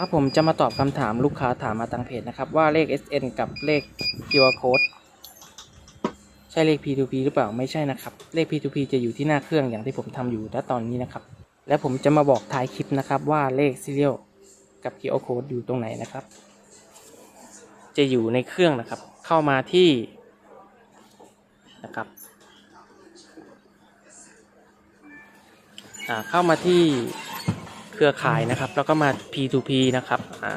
ครับผมจะมาตอบคำถามลูกค้าถามมาทางเพจนะครับ ว่าเลข SN กับเลข QR code ใช่เลข P2P หรือเปล่าไม่ใช่นะครับ เลข P2P จะอยู่ที่หน้าเครื่องอย่างที่ผมทำอยู่ณตอนนี้นะครับ และผมจะมาบอกท้ายคลิปนะครับว่าเลข serial กับ QR code อยู่ตรงไหนนะครับ จะอยู่ในเครื่องนะครับ เข้ามาที่นะครับอ่าเข้ามาที่ เครือข่ายนะครับ แล้วก็มา P2P นะครับอ่า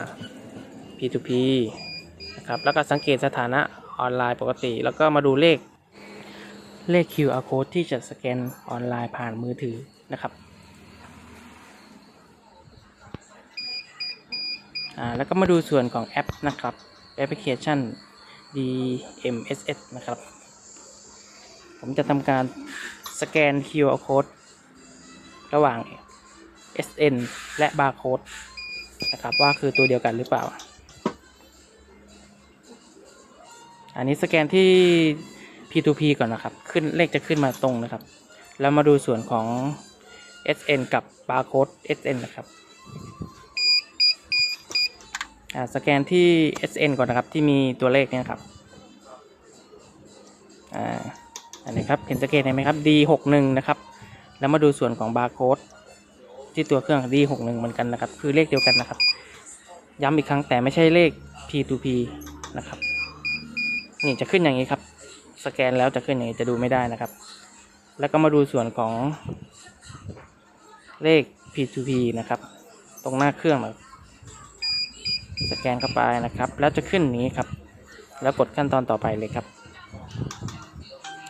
P2P นะครับแล้วก็สังเกตสถานะออนไลน์ปกติ แล้วก็มาดูเลขเลข QR code ที่จะสแกนออนไลน์ผ่านมือถือนะครับอ่าแล้วก็มาดูส่วนของแอปนะครับแอปพลิเคชัน DMSS นะครับ ผมจะทำการสแกน QR code ระหว่าง SN และ Barcode นะครับว่าคือตัวเดียวกันหรือเปล่า อันนี้สแกนที่ P2P ก่อนนะครับ ขึ้นเลขจะขึ้นมาตรงนะครับ แล้วมาดูส่วนของ SN กับ Barcode SN นะครับอ่าสแกนที่ SN ก่อนนะครับที่มีตัวเลขเนี่ยครับอ่าอันนี้ครับเห็นสแกนเห็นไหมครับ D61 นะครับ แล้วมาดูส่วนของ Barcode ที่ตัวเครื่อง D61 เหมือนกันนะครับ คือเลขเดียวกันนะครับ ย้ำอีกครั้งแต่ไม่ใช่เลข P2P นะครับ นี่จะขึ้นอย่างนี้ครับ สแกนแล้วจะขึ้นอย่างนี้จะดูไม่ได้นะครับ แล้วก็มาดูส่วนของเลข P2P นะครับ ตรงหน้าเครื่องนะสแกนเข้าไปนะครับ แล้วจะขึ้นนี้ครับ แล้วกดขั้นตอนต่อไปเลยครับ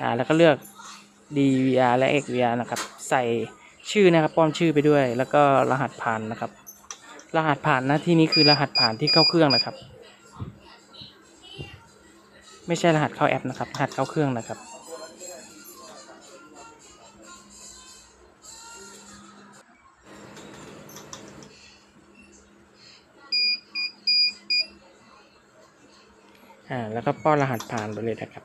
อ่าแล้วก็เลือก DVR และ XVR นะครับ ใส่ ชื่อนะครับป้อนชื่อไปด้วย แล้วก็รหัสผ่านนะครับ รหัสผ่านนะที่นี้คือรหัสผ่านที่เข้าเครื่องนะครับ ไม่ใช่รหัสเข้าแอปนะครับรหัสเข้าเครื่องนะครับอ่าแล้วก็ป้อนรหัสผ่านไปเลยนะครับ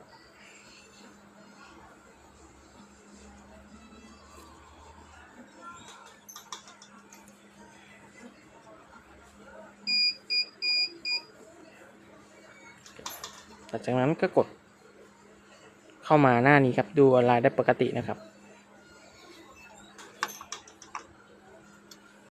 หลังจากนั้นก็กดเข้ามาหน้านี้ครับ ดูออนไลน์ได้ปกตินะครับ